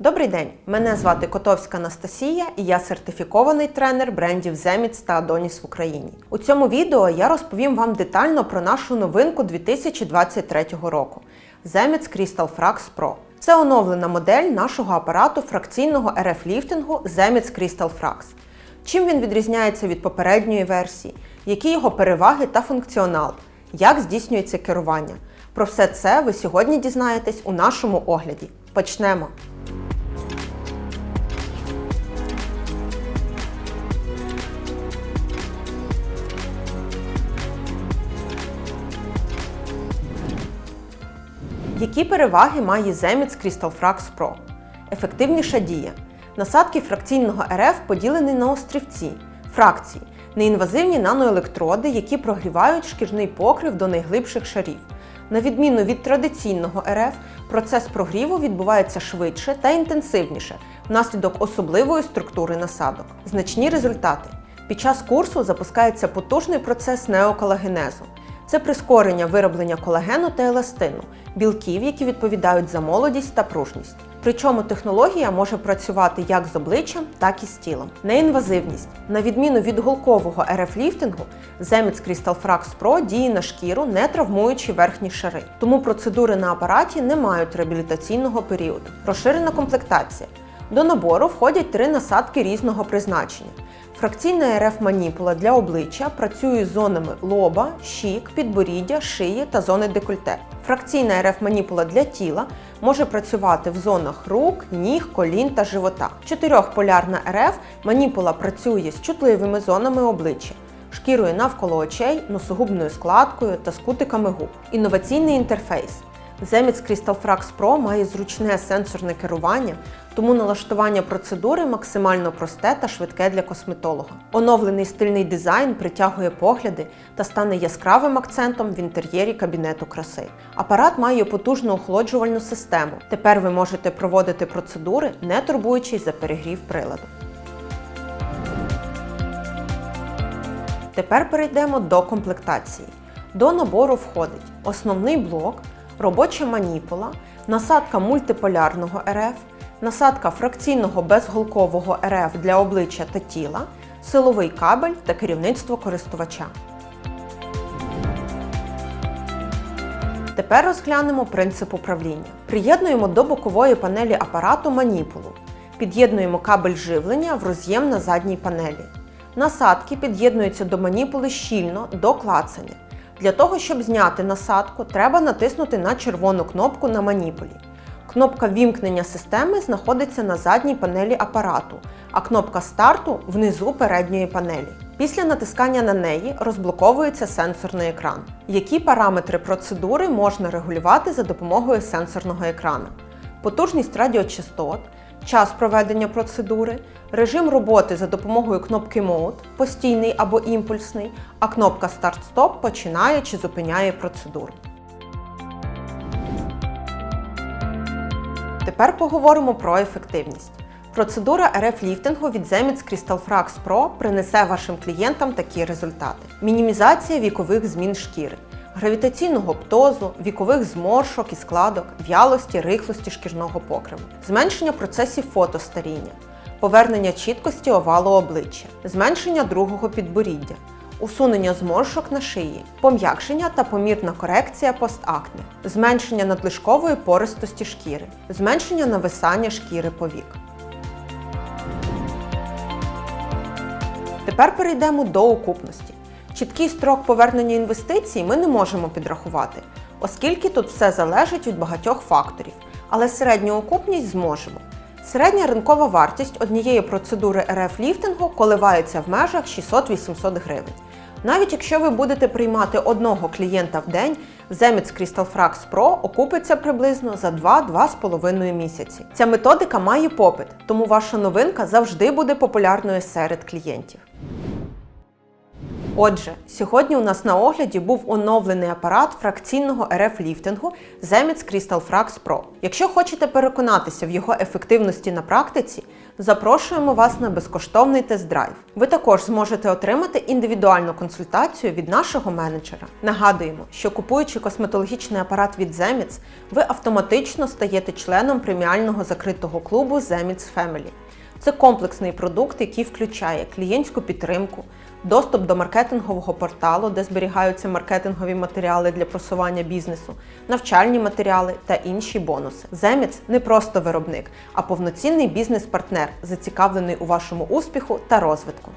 Добрий день! Мене звати Котовська Анастасія і я сертифікований тренер брендів Zemits та Adonis в Україні. У цьому відео я розповім вам детально про нашу новинку 2023 року Zemits Crystal Frax Pro. Це оновлена модель нашого апарату фракційного РФ-ліфтингу Zemits Crystal Frax. Чим він відрізняється від попередньої версії, які його переваги та функціонал, як здійснюється керування. Про все це ви сьогодні дізнаєтесь у нашому огляді. Почнемо! Які переваги має Zemits Crystal Frax Pro? Ефективніша дія. Насадки фракційного РФ поділені на острівці, фракції, неінвазивні наноелектроди, які прогрівають шкірний покрив до найглибших шарів. На відміну від традиційного РФ, процес прогріву відбувається швидше та інтенсивніше внаслідок особливої структури насадок. Значні результати. Під час курсу запускається потужний процес неоколагенезу. Це прискорення вироблення колагену та еластину, білків, які відповідають за молодість та пружність. Причому технологія може працювати як з обличчям, так і з тілом. Неінвазивність. На відміну від голкового РФ-ліфтингу, Zemits Crystal Frax Pro діє на шкіру, не травмуючи верхні шари. Тому процедури на апараті не мають реабілітаційного періоду. Розширена комплектація. До набору входять три насадки різного призначення. Фракційна РФ маніпула для обличчя працює з зонами лоба, щік, підборіддя, шиї та зони декольте. Фракційна РФ маніпула для тіла може працювати в зонах рук, ніг, колін та живота. Чотирьохполярна РФ маніпула працює з чутливими зонами обличчя. Шкірою навколо очей, носогубною складкою та з кутиками губ. Інноваційний інтерфейс. Zemits Crystal Frax Pro має зручне сенсорне керування, тому налаштування процедури максимально просте та швидке для косметолога. Оновлений стильний дизайн притягує погляди та стане яскравим акцентом в інтер'єрі кабінету краси. Апарат має потужну охолоджувальну систему. Тепер ви можете проводити процедури, не турбуючись за перегрів приладу. Тепер перейдемо до комплектації. До набору входить основний блок, робоча маніпула, насадка мультиполярного РФ, насадка фракційного безголкового РФ для обличчя та тіла, силовий кабель та керівництво користувача. Тепер розглянемо принцип управління. Приєднуємо до бокової панелі апарату маніпулу. Під'єднуємо кабель живлення в роз'єм на задній панелі. Насадки під'єднуються до маніпули щільно до клацання. Для того, щоб зняти насадку, треба натиснути на червону кнопку на маніпулі. Кнопка вімкнення системи знаходиться на задній панелі апарату, а кнопка старту внизу передньої панелі. Після натискання на неї розблоковується сенсорний екран. Які параметри процедури можна регулювати за допомогою сенсорного екрану? Потужність радіочастот, час проведення процедури, режим роботи за допомогою кнопки Mode, постійний або імпульсний, а кнопка Старт-Стоп починає чи зупиняє процедуру. Тепер поговоримо про ефективність. Процедура РФ-ліфтингу від Zemits Crystal Frax Pro принесе вашим клієнтам такі результати: мінімізація вікових змін шкіри, гравітаційного птозу, вікових зморшок і складок, в'ялості, рихлості шкірного покриву, зменшення процесів фотостаріння, повернення чіткості овалу обличчя, зменшення другого підборіддя, усунення зморшок на шиї, пом'якшення та помірна корекція постакне, зменшення надлишкової пористості шкіри, зменшення нависання шкіри повік. Тепер перейдемо до окупності. Чіткий строк повернення інвестицій ми не можемо підрахувати, оскільки тут все залежить від багатьох факторів, але середню окупність зможемо. Середня ринкова вартість однієї процедури РФ-ліфтингу коливається в межах 600-800 гривень. Навіть якщо ви будете приймати одного клієнта в день, Zemits Crystal Frax Pro окупиться приблизно за 2-2,5 місяці. Ця методика має попит, тому ваша новинка завжди буде популярною серед клієнтів. Отже, сьогодні у нас на огляді був оновлений апарат фракційного РФ ліфтингу Zemits Crystal Frax Pro. Якщо хочете переконатися в його ефективності на практиці, запрошуємо вас на безкоштовний тест-драйв. Ви також зможете отримати індивідуальну консультацію від нашого менеджера. Нагадуємо, що купуючи косметологічний апарат від Zemits, ви автоматично стаєте членом преміального закритого клубу Zemits Family. Це комплексний продукт, який включає клієнтську підтримку, доступ до маркетингового порталу, де зберігаються маркетингові матеріали для просування бізнесу, навчальні матеріали та інші бонуси. Земіц не просто виробник, а повноцінний бізнес-партнер, зацікавлений у вашому успіху та розвитку.